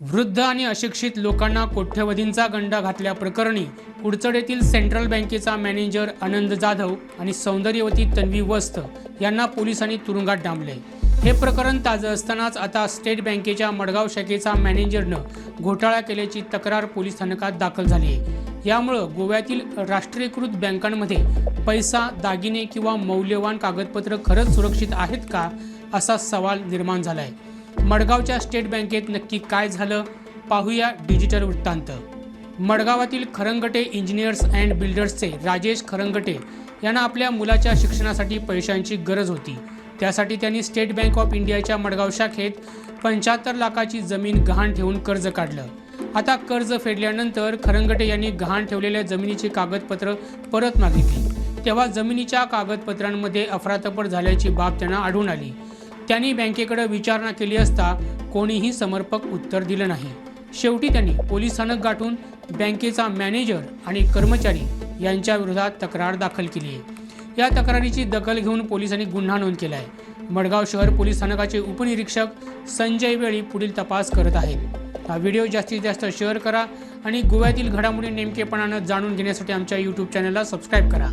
वृद्ध आणि अशिक्षित लोकांना कोठ्यवधींचा गंडा घातल्याप्रकरणी कुडचड येथील सेंट्रल बँकेचा मॅनेजर आनंद जाधव आणि सौंदर्यवती तन्वी वस्त यांना पोलिसांनी तुरुंगात डांबले. हे प्रकरण ताजं असतानाच आता स्टेट बँकेच्या मडगाव शाखेचा मॅनेजरनं घोटाळा केल्याची तक्रार पोलीस स्थानकात दाखल झाली आहे यामुळं गोव्यातील राष्ट्रीयकृत बँकांमध्ये पैसा दागिने किंवा मौल्यवान कागदपत्र खरंच सुरक्षित आहेत का असा सवाल निर्माण झाला आहे मडगावच्या स्टेट बँकेत नक्की काय झालं? पाहूया डिजिटल वृत्तांत. मडगावातील खरंगटे इंजिनियर्स अँड बिल्डर्सचे राजेश खरंगटे यांना आपल्या मुलाच्या शिक्षणासाठी पैशांची गरज होती. त्यासाठी त्यांनी स्टेट बँक ऑफ इंडियाच्या मडगाव शाखेत पंच्याहत्तर लाखाची जमीन गहाण ठेवून कर्ज काढलं. आता कर्ज फेडल्यानंतर खरंगटे यांनी गहाण ठेवलेल्या जमिनीची कागदपत्र परत मागितली. तेव्हा जमिनीच्या कागदपत्रांमध्ये अफरातफर झाल्याची बाब त्यांना आढळून आली. त्यांनी बँकेकडे विचारणा केली असता कोणीही समर्पक उत्तर दिलं नाही. शेवटी त्यांनी पोलीस स्थानक गाठून बँकेचा मॅनेजर आणि कर्मचारी यांच्या विरोधात तक्रार दाखल केली. आहे या तक्रारीची दखल घेऊन पोलिसांनी गुन्हा नोंद केला आहे मडगाव शहर पोलीस स्थानकाचे उपनिरीक्षक संजय वेळी पुढील तपास करत आहेत. हा व्हिडिओ जास्तीत जास्त शेअर करा आणि गोव्यातील घडामोडी नेमकेपणानं जाणून घेण्यासाठी आमच्या यूट्यूब चॅनलला सबस्क्राईब करा.